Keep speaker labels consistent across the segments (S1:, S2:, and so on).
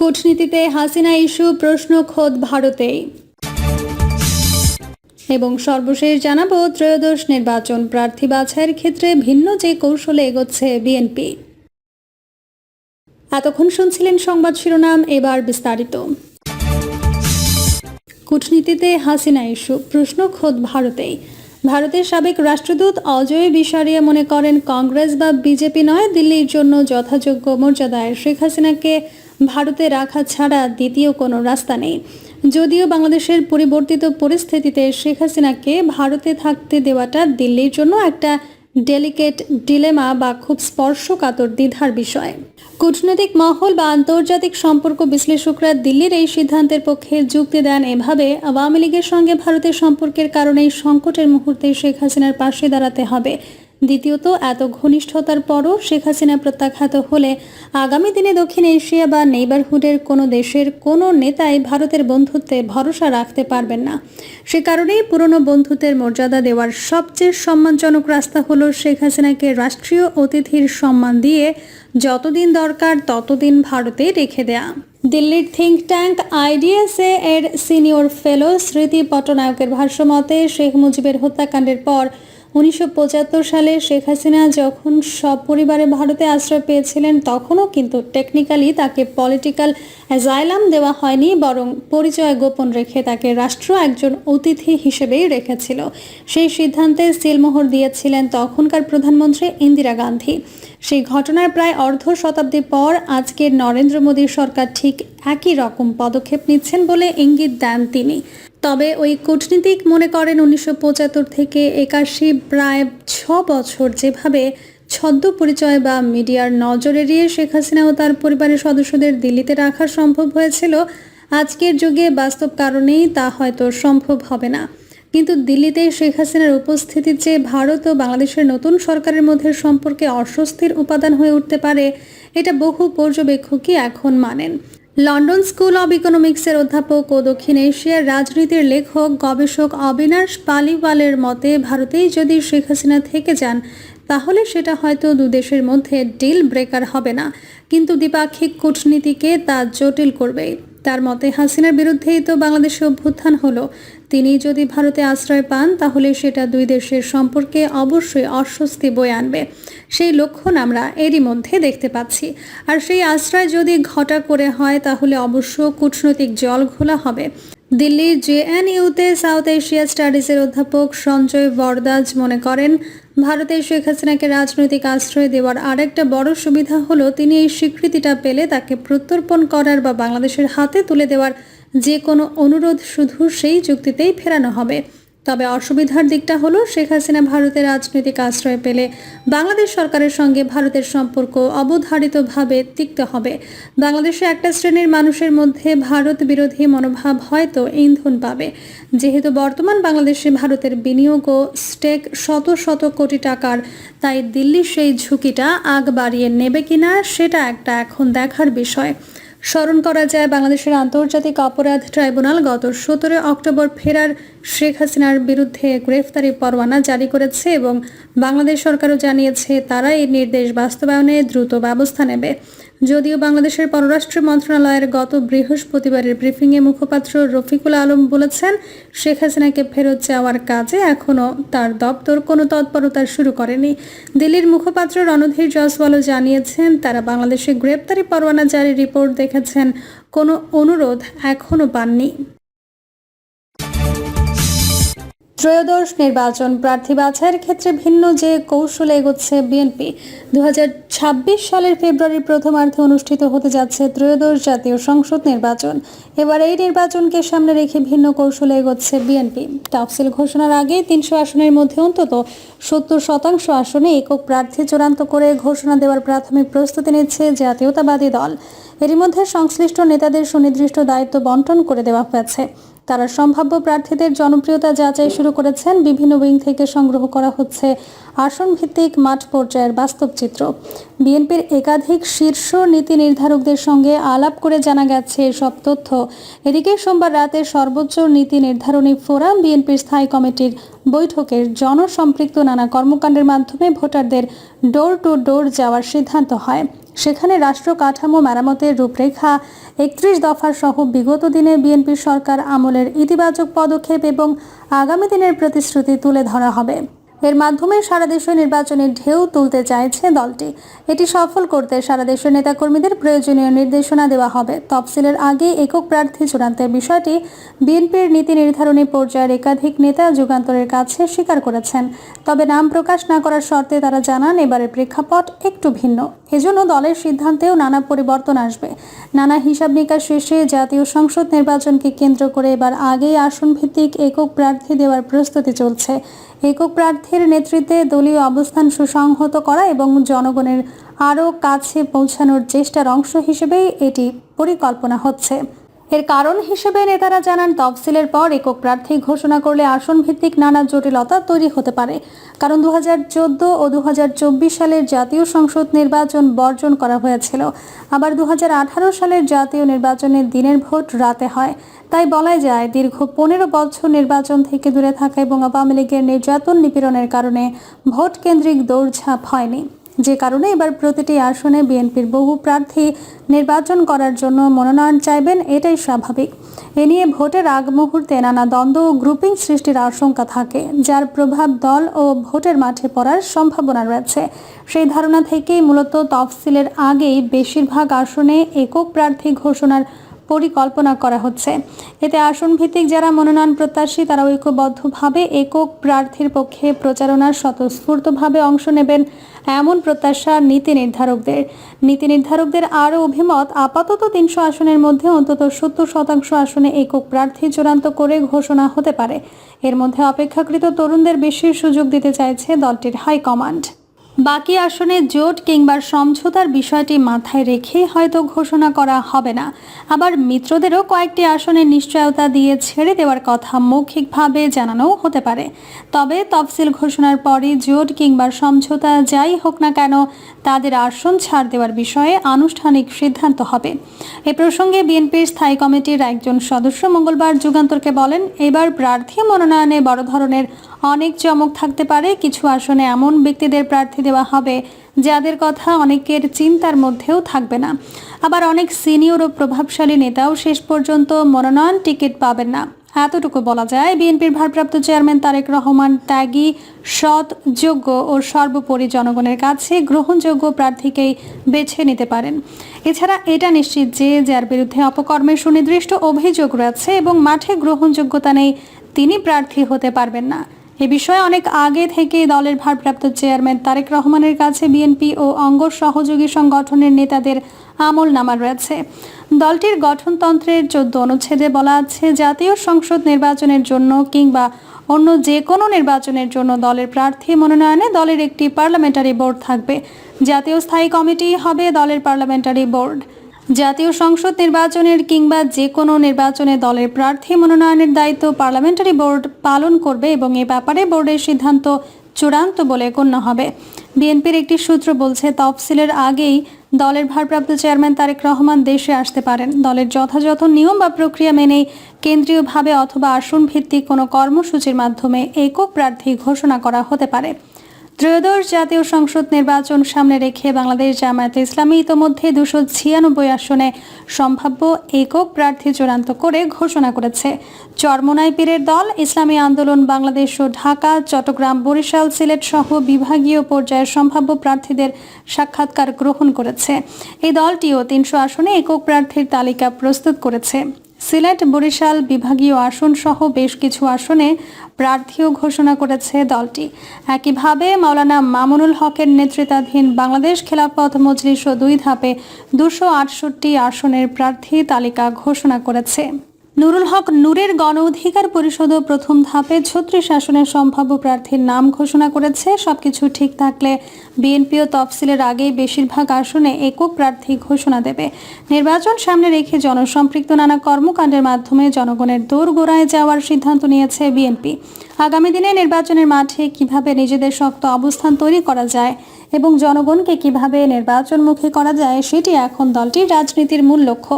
S1: কূটনীতিতে Hasina issue, প্রশ্ন খোদ ভারতেই। এবং সর্বশেষ জানাব, ত্রয়োদশ নির্বাচন প্রার্থী বাছাইয়ের ক্ষেত্রে ভিন্ন যে কৌশলে এগোচ্ছে বিএনপি। এতক্ষণ শুনছিলেন সংবাদ শিরোনাম, এবার বিস্তারিত। কূটনীতিতে হাসিনা ইস্যু, প্রশ্ন খোদ ভারতেই। ভারতের সাবেক রাষ্ট্রদূত অজয় বিসারিয়া মনে করেন, কংগ্রেস বা বিজেপি নয়, দিল্লির জন্য যথাযোগ্য মর্যাদায় শেখ হাসিনাকে ভারতে রাখা ছাড়া দ্বিতীয় কোনো রাস্তা নেই। যদিও বাংলাদেশের পরিবর্তিত পরিস্থিতিতে শেখ হাসিনাকে ভারতে থাকতে দেওয়াটা দিল্লির জন্য একটা ডেলিকেট ডিলেমা বা খুব স্পর্শকাতর দ্বিধার বিষয়। কূটনৈতিক মহল বা আন্তর্জাতিক সম্পর্ক বিশ্লেষকরা দিল্লির এই সিদ্ধান্তের পক্ষে যুক্তি দেন এভাবে আওয়ামী লীগের সঙ্গে ভারতের সম্পর্কের কারণে এই সংকটের মুহূর্তে শেখ হাসিনার পাশে দাঁড়াতে হবে। দ্বিতীয়ত, এত ঘনিষ্ঠতার পরও শেখ হাসিনা প্রত্যাখ্যাত হলে আগামী দিনে দক্ষিণ এশিয়া বা নেইবারহুডের কোনো দেশের কোনো নেতাই ভারতের বন্ধুত্বে ভরসা রাখতে পারবেন না। সে কারণেই পুরনো বন্ধুত্বের মর্যাদা দেওয়ার সবচেয়ে সম্মানজনক রাস্তা হলো শেখ হাসিনাকে রাষ্ট্রীয় অতিথির সম্মান দিয়ে যতদিন দরকার ততদিন ভারতে রেখে দেয়া। দিল্লির থিঙ্ক ট্যাঙ্ক আইডিএসএ এর সিনিয়র ফেলো স্মৃতি পটনায়কের ভাষ্যমতে, শেখ মুজিবের হত্যাকাণ্ডের পর উনিশশো পঁচাত্তর সালে শেখ হাসিনা যখন সপরিবারে ভারতে আশ্রয় পেয়েছিলেন, তখনও কিন্তু টেকনিক্যালি তাকে পলিটিক্যাল অ্যাজাইলাম দেওয়া হয়নি, বরং পরিচয় গোপন রেখে তাকে রাষ্ট্র একজন অতিথি হিসেবেই রেখেছিল। সেই সিদ্ধান্তে সিলমোহর দিয়েছিলেন তখনকার প্রধানমন্ত্রী ইন্দিরা গান্ধী। সেই ঘটনার প্রায় অর্ধ শতাব্দী পর আজকের নরেন্দ্র মোদীর সরকার ঠিক একই রকম পদক্ষেপ নিচ্ছেন বলে ইঙ্গিত দেন তিনি। তবে ওই কূটনীতিক মনে করেন উনিশশো পঁচাত্তর থেকে একাশি প্রায় ছ বছর যেভাবে ছদ্ম পরিচয় বা মিডিয়ার নজর এড়িয়ে শেখ হাসিনা ও তার পরিবারের সদস্যদের দিল্লিতে রাখা সম্ভব হয়েছিল, আজকের যুগে বাস্তব কারণেই তা হয়তো সম্ভব হবে না। কিন্তু দিল্লিতে শেখ হাসিনার উপস্থিতি যে ভারত ও বাংলাদেশের নতুন সরকারের মধ্যে সম্পর্কে অস্বস্তির উপাদান হয়ে উঠতে পারে, এটা বহু পর্যবেক্ষকই এখন মানেন। লন্ডন স্কুল অব ইকোনমিক্সের অধ্যাপক ও দক্ষিণ এশিয়ার রাজনীতির লেখক, গবেষক অবিনাশ পালিওয়ালের মতে, ভারতেই যদি শেখ হাসিনা থেকে যান, তাহলে সেটা হয়তো দুদেশের মধ্যে ডিল ব্রেকার হবে না। কিন্তু দ্বিপাক্ষিক কূটনীতিকে তা জটিল করবে তার মতে, হাসিনার বিরুদ্ধেই তো বাংলাদেশে অভ্যুত্থান হলো। তিনি যদি ভারতে আশ্রয় পান, তাহলে সেটা দুই দেশের সম্পর্কে অবশ্যই অস্বস্তি বয়ে আনবে। সেই লক্ষণ আমরা এরই মধ্যে দেখতে পাচ্ছি। আর সেই আশ্রয় যদি ঘটা করে হয়, তাহলে অবশ্য কূটনৈতিক জল ঘোলা হবে। দিল্লির জেএনইউতে সাউথ এশিয়া স্টাডিজের অধ্যাপক সঞ্জয় বরদাজ মনে করেন, ভারতের শেখ হাসিনাকে রাজনৈতিক আশ্রয় দেওয়ার আরেকটা বড় সুবিধা হলো তিনি এই স্বীকৃতিটা পেলে তাকে প্রত্যর্পণ করার বা বাংলাদেশের হাতে তুলে দেওয়ার যে কোনো অনুরোধ শুধু সেই চুক্তিতেই ফেরানো হবে। তবে অসুবিধার দিকটা হলো শেখ হাসিনা ভারতের রাজনৈতিক আশ্রয় পেলে বাংলাদেশ সরকারের সঙ্গে ভারতের সম্পর্ক অবধারিতভাবে তিক্ত হবে। বাংলাদেশে একটা শ্রেণির মানুষের মধ্যে ভারত বিরোধী মনোভাব হয়তো ইন্ধন পাবে। যেহেতু বর্তমান বাংলাদেশে ভারতের বিনিয়োগ ও স্টেক শত শত কোটি টাকার, তাই দিল্লি সেই ঝুঁকিটা আগ বাড়িয়ে নেবে কিনা সেটা একটা এখন দেখার বিষয়। স্মরণ করা যায় বাংলাদেশের আন্তর্জাতিক অপরাধ ট্রাইব্যুনাল গত সতেরো অক্টোবর ফেরার শেখ হাসিনার বিরুদ্ধে গ্রেফতারি পরোয়ানা জারি করেছে এবং বাংলাদেশ সরকারও জানিয়েছে তারা এই নির্দেশ বাস্তবায়নে দ্রুত ব্যবস্থা নেবে। যদিও বাংলাদেশের পররাষ্ট্র মন্ত্রণালয়ের গত বৃহস্পতিবারের ব্রিফিংয়ে মুখপাত্র রফিকুল আলম বলেছেন, শেখ হাসিনাকে ফেরত যাওয়ার কাজে এখনও তার দপ্তর কোনো তৎপরতা শুরু করেনি। দিল্লির মুখপাত্র রণধীর জয়সওয়ালও জানিয়েছেন, তারা বাংলাদেশে গ্রেপ্তারি পরোয়ানা জারি রিপোর্ট দেখেছেন, কোনো অনুরোধ এখনও পাননি। ত্রয়োদশ নির্বাচন প্রার্থী বাছাইয়ের ক্ষেত্রে ভিন্ন যে কৌশলে এগোচ্ছে বিএনপি। দু হাজার ছাব্বিশ সালের ফেব্রুয়ারির প্রথমার্ধে অনুষ্ঠিত হতে যাচ্ছে ত্রয়োদশ জাতীয় সংসদ নির্বাচন। এবার এই নির্বাচনকে সামনে রেখে ভিন্ন কৌশলে এগোচ্ছে বিএনপি। তফসিল ঘোষণার আগে তিনশো আসনের মধ্যে অন্তত সত্তর শতাংশ আসনে একক প্রার্থী চূড়ান্ত করে ঘোষণা দেওয়ার প্রাথমিক প্রস্তুতি নিচ্ছে জাতীয়তাবাদী দল। এরই মধ্যে সংশ্লিষ্ট নেতাদের সুনির্দিষ্ট দায়িত্ব বন্টন করে দেওয়া হয়েছে। তারা সম্ভাব্য প্রার্থীদের জনপ্রিয়তা যাচাই শুরু করেছেন। বিভিন্ন উইং থেকে সংগ্রহ করা হচ্ছে আসন ভিত্তিক মাঠ পর্যায়ের বাস্তব চিত্র বিএনপির একাধিক শীর্ষ নীতি নির্ধারকদের সঙ্গে আলাপ করে জানা গেছে এসব তথ্য। এদিকে সোমবার রাতে সর্বোচ্চ নীতি নির্ধারণী ফোরাম বিএনপির স্থায়ী কমিটির বৈঠকের জনসম্পৃক্ত নানা কর্মকাণ্ডের মাধ্যমে ভোটারদের ডোর টু ডোর যাওয়ার সিদ্ধান্ত হয়। সেখানে রাষ্ট্র কাঠামো মেরামতের রূপরেখা, একত্রিশ দফার সহ বিগত দিনে বিএনপি সরকার আমলের ইতিবাচক পদক্ষেপ এবং আগামী দিনের প্রতিশ্রুতি তুলে ধরা হবে। এর মাধ্যমে সারা দেশে নির্বাচনের ঢেউ তুলতে চাইছে দলটি। এটি সফল করতে সারা দেশের নেতাকর্মীদের প্রয়োজনীয় নির্দেশনা দেওয়া হবে। তফসিলের আগে একক প্রার্থী চূড়ান্তের বিষয়টি বিএনপির নীতি নির্ধারণী পর্যায়ের একাধিক নেতা যুগান্তরের কাছে স্বীকার করেছেন। তবে নাম প্রকাশ না করার শর্তে তারা জানান, এবারের প্রেক্ষাপট একটু ভিন্ন। এজন্য দলের সিদ্ধান্তেও নানা পরিবর্তন আসবে। নানা হিসাব নিকাশ শেষে জাতীয় সংসদ নির্বাচনকে কেন্দ্র করে এবার আগেই আসন ভিত্তিক একক প্রার্থী দেওয়ার প্রস্তুতি চলছে। একক প্রার্থীর নেতৃত্বে দলীয় অবস্থান সুসংহত করা এবং জনগণের আরও কাছে পৌঁছানোর চেষ্টার অংশ হিসেবেই এটি পরিকল্পনা হচ্ছে। এর কারণ হিসেবে নেতারা জানান, তফসিলের পর একক প্রার্থী ঘোষণা করলে আসন ভিত্তিক নানা জটিলতা তৈরি হতে পারে। কারণ দু হাজার চোদ্দ ও দু হাজার চব্বিশ সালের জাতীয় সংসদ নির্বাচন বর্জন করা হয়েছিল। আবার দু হাজার আঠারো সালের জাতীয় নির্বাচনের দিনের ভোট রাতে হয়। তাই বলাই যায় দীর্ঘ পনেরো বছর নির্বাচন থেকে দূরে থাকা এবং আওয়ামী লীগের নির্যাতন নিপীড়নের কারণে ভোট কেন্দ্রিক দৌড়ঝাঁপ হয়নি। যে কারণে এবার প্রতিটি আসনে বিএনপির বহু প্রার্থী নির্বাচন করার জন্য মনোনয়ন চাইবেন, এটাই স্বাভাবিক। এ নিয়ে ভোটের আগ মুহূর্তে নানা দ্বন্দ্ব ও গ্রুপিং সৃষ্টির আশঙ্কা থাকে, যার প্রভাব দল ও ভোটের মাঠে পড়ার সম্ভাবনা রয়েছে। সেই ধারণা থেকেই মূলত তফসিলের আগেই বেশিরভাগ আসনে একক প্রার্থী ঘোষণার পরিকল্পনা করা হচ্ছে। এতে আসন ভিত্তিক যারা মনোনয়ন প্রত্যাশী, তারা ঐক্যবদ্ধভাবে একক প্রার্থীর পক্ষে প্রচারণার স্বতঃস্ফূর্তভাবে অংশ নেবেন এমন প্রত্যাশা নীতি নির্ধারকদের। নীতি নির্ধারকদের আরও অভিমত, আপাতত তিনশো আসনের মধ্যে অন্তত সত্তর শতাংশ আসনে একক প্রার্থী চূড়ান্ত করে ঘোষণা হতে পারে। এর মধ্যে অপেক্ষাকৃত তরুণদের বেশি সুযোগ দিতে চাইছে দলটির হাইকমান্ড। বাকি আসনে জোট কিংবা সমঝোতার বিষয়টি মাথায় রেখে হয়তো ঘোষণা করা হবে না। আবার মিত্রদেরও কয়েকটি আসনের নিশ্চয়তা দিয়ে ছেড়ে দেওয়ার কথা মৌখিকভাবে জানানোও হতে পারে। তবে তফসিল ঘোষণার পরই জোট কিংবা সমঝোতা যাই হোক না কেন, তাদের আসন ছাড় দেওয়ার বিষয়ে আনুষ্ঠানিক সিদ্ধান্ত হবে। এ প্রসঙ্গে বিএনপির স্থায়ী কমিটির একজন সদস্য মঙ্গলবার যুগান্তরকে বলেন, এবার প্রার্থী মনোনয়নে বড় ধরনের অনেক চমক থাকতে পারে। কিছু আসনে এমন ব্যক্তিদের প্রার্থী দেওয়া হবে, যাদের কথা অনেকের চিন্তার মধ্যেও থাকবে না। আবার অনেক সিনিয়র ও প্রভাবশালী নেতাও শেষ পর্যন্ত মনোনয়ন টিকিট পাবেন না। এতটুকু বলা যায়, বিএনপির ভারপ্রাপ্ত চেয়ারম্যান তারেক রহমান ত্যাগী, সৎ, যোগ্য ও সর্বোপরি জনগণের কাছে গ্রহণযোগ্য প্রার্থীকেই বেছে নিতে পারেন। এছাড়া এটা নিশ্চিত যে যার বিরুদ্ধে অপকর্মের সুনির্দিষ্ট অভিযোগ রয়েছে এবং মাঠে গ্রহণযোগ্যতা নেই, তিনি প্রার্থী হতে পারবেন না। এ বিষয়ে অনেক আগে থেকে দলের ভারপ্রাপ্ত চেয়ারম্যান তারেক রহমানের কাছে বিএনপি ও অঙ্গ সহযোগী সংগঠনের নেতাদের আমল নামা রয়েছে। দলটির গঠনতন্ত্রের চোদ্দ অনুচ্ছেদে বলা আছে, জাতীয় সংসদ নির্বাচনের জন্য কিংবা অন্য যে কোনো নির্বাচনের জন্য দলের প্রার্থী মনোনয়নে দলের একটি পার্লামেন্টারি বোর্ড থাকবে। জাতীয় স্থায়ী কমিটি হবে দলের পার্লামেন্টারি বোর্ড। জাতীয় সংসদ নির্বাচনের কিংবা যে কোনো নির্বাচনে দলের প্রার্থী মনোনয়নের দায়িত্ব পার্লামেন্টারি বোর্ড পালন করবে এবং এ ব্যাপারে বোর্ডের সিদ্ধান্ত চূড়ান্ত বলে গণ্য হবে। বিএনপির একটি সূত্র বলছে, তফসিলের আগেই দলের ভারপ্রাপ্ত চেয়ারম্যান তারেক রহমান দেশে আসতে পারেন। দলের যথাযথ নিয়ম বা প্রক্রিয়া মেনেই কেন্দ্রীয়ভাবে অথবা আসন ভিত্তিক কোনো কর্মসূচির মাধ্যমে একক প্রার্থী ঘোষণা করা হতে পারে। ত্রয়োদশ জাতীয় সংসদ নির্বাচন সামনে রেখে বাংলাদেশ জামায়াতে ইসলামী ইতোমধ্যে দুশো ছিয়ানব্বই আসনে সম্ভাব্য একক প্রার্থী চূড়ান্ত করে ঘোষণা করেছে। চরমোনাই পীরের দল, ইসলামী আন্দোলন, বাংলাদেশ ও ঢাকা, চট্টগ্রাম, বরিশাল, সিলেট সহ বিভাগীয় পর্যায়ের সম্ভাব্য প্রার্থীদের সাক্ষাৎকার গ্রহণ করেছে। এই দলটিও তিনশো আসনে একক প্রার্থীর তালিকা প্রস্তুত করেছে। সিলেট, বরিশাল বিভাগীয় আসন সহ বেশ কিছু আসনে প্রার্থীও ঘোষণা করেছে দলটি। একইভাবে মাওলানা মামুনুল হকের নেতৃত্বাধীন বাংলাদেশ খেলাফত মজলিশ ও দুই ধাপে দুশো আটষট্টি আসনের প্রার্থী তালিকা ঘোষণা করেছে। নুরুল হক নূরের গণ অধিকার পরিষদও প্রথম ধাপে ছত্রিশ আসনের সম্ভাব্য প্রার্থীর নাম ঘোষণা করেছে। সবকিছু ঠিক থাকলে বিএনপিও তফসিলের আগেই বেশিরভাগ আসনে একক প্রার্থী ঘোষণা দেবে। নির্বাচন সামনে রেখে জনসম্পৃক্ত নানা কর্মকাণ্ডের মাধ্যমে জনগণের দোরগোড়ায় যাওয়ার সিদ্ধান্ত নিয়েছে বিএনপি। আগামী দিনে নির্বাচনের মাঠে কীভাবে নিজেদের শক্ত অবস্থান তৈরি করা যায় এবং জনগণকে কীভাবে নির্বাচনমুখী করা যায়, সেটি এখন দলটির রাজনীতির মূল লক্ষ্য।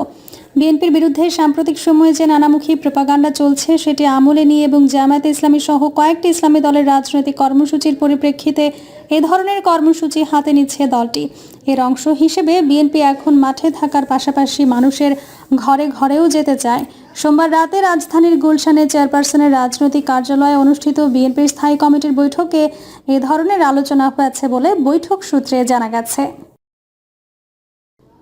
S1: বিএনপির বিরুদ্ধে সাম্প্রতিক সময়ে যে নানামুখী প্রপাগান্ডা চলছে, সেটি আমলে নিয়ে এবং জামায়াতে ইসলামী সহ কয়েকটি ইসলামী দলের রাজনৈতিক কর্মসূচির পরিপ্রেক্ষিতে এ ধরনের কর্মসূচি হাতে নিচ্ছে দলটি। এর অংশ হিসেবে বিএনপি এখন মাঠে থাকার পাশাপাশি মানুষের ঘরে ঘরেও যেতে চায়। সোমবার রাতে রাজধানীর গুলশানে চেয়ারপারসনের রাজনৈতিক কার্যালয়ে অনুষ্ঠিত বিএনপির স্থায়ী কমিটির বৈঠকে এ ধরনের আলোচনা হয়েছে বলে বৈঠক সূত্রে জানা গেছে।